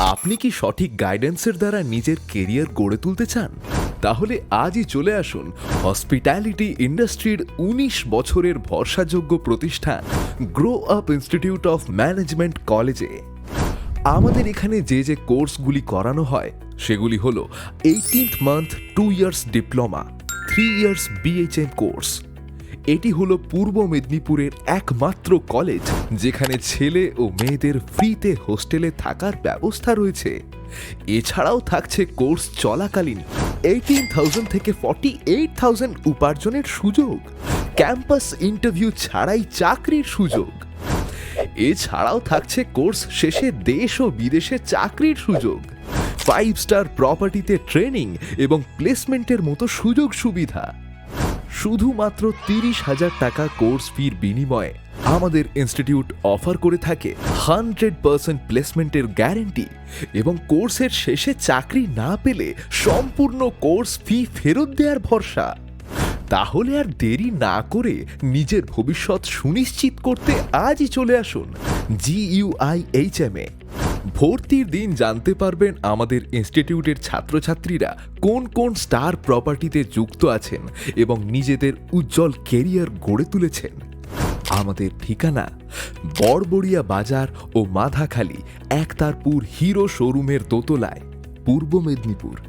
আপনি কি সঠিক গাইডেন্সের দ্বারা নিজের কেরিয়ার গড়ে তুলতে চান? তাহলে আজই চলে আসুন হসপিটালিটি ইন্ডাস্ট্রির উনিশ বছরের ভরসাযোগ্য প্রতিষ্ঠান Grow Up Institute of Management কলেজে আমাদের এখানে যে যে কোর্সগুলি করানো হয়, সেগুলি হল eighteenth month two years diploma three years BHM course এটি হলো পূর্ব মেদিনীপুরের একমাত্র কলেজ, যেখানে ছেলে ও মেয়েদের ফ্রিতে হোস্টেলে থাকার ব্যবস্থা রয়েছে। এছাড়াও থাকছে কোর্স চলাকালীন এইটিন থাউজেন্ড থেকে ফর্টি এইট থাউজেন্ড উপার্জনের সুযোগ, ক্যাম্পাস ইন্টারভিউ ছাড়াই চাকরির সুযোগ। এছাড়াও থাকছে কোর্স শেষে দেশ ও বিদেশে চাকরির সুযোগ ফাইভ স্টার প্রপার্টিতে ট্রেনিং এবং প্লেসমেন্টের মতো সুযোগ সুবিধা শুধুমাত্র তিরিশ হাজার টাকা কোর্স ফির বিনিময়ে আমাদের ইনস্টিটিউট অফার করে থাকে হান্ড্রেড পার্সেন্ট প্লেসমেন্টের গ্যারেন্টি এবং কোর্সের শেষে চাকরি না পেলে সম্পূর্ণ কোর্স ফি ফেরত দেওয়ার ভরসা। তাহলে আর দেরি না করে নিজের ভবিষ্যৎ সুনিশ্চিত করতে আজই চলে আসুন জিইউআই এইচ এম এ। ভর্তির দিন জানতে পারবেন আমাদের ইনস্টিটিউটের ছাত্রছাত্রীরা কোন কোন স্টার প্রপার্টিতে যুক্ত আছেন এবং নিজেদের উজ্জ্বল কেরিয়ার গড়ে তুলেছেন। আমাদের ঠিকানা, বড়বড়িয়া বাজার ও মাধাখালী, একতারপুর হিরো শোরুমের দোতলায়, পূর্ব মেদিনীপুর।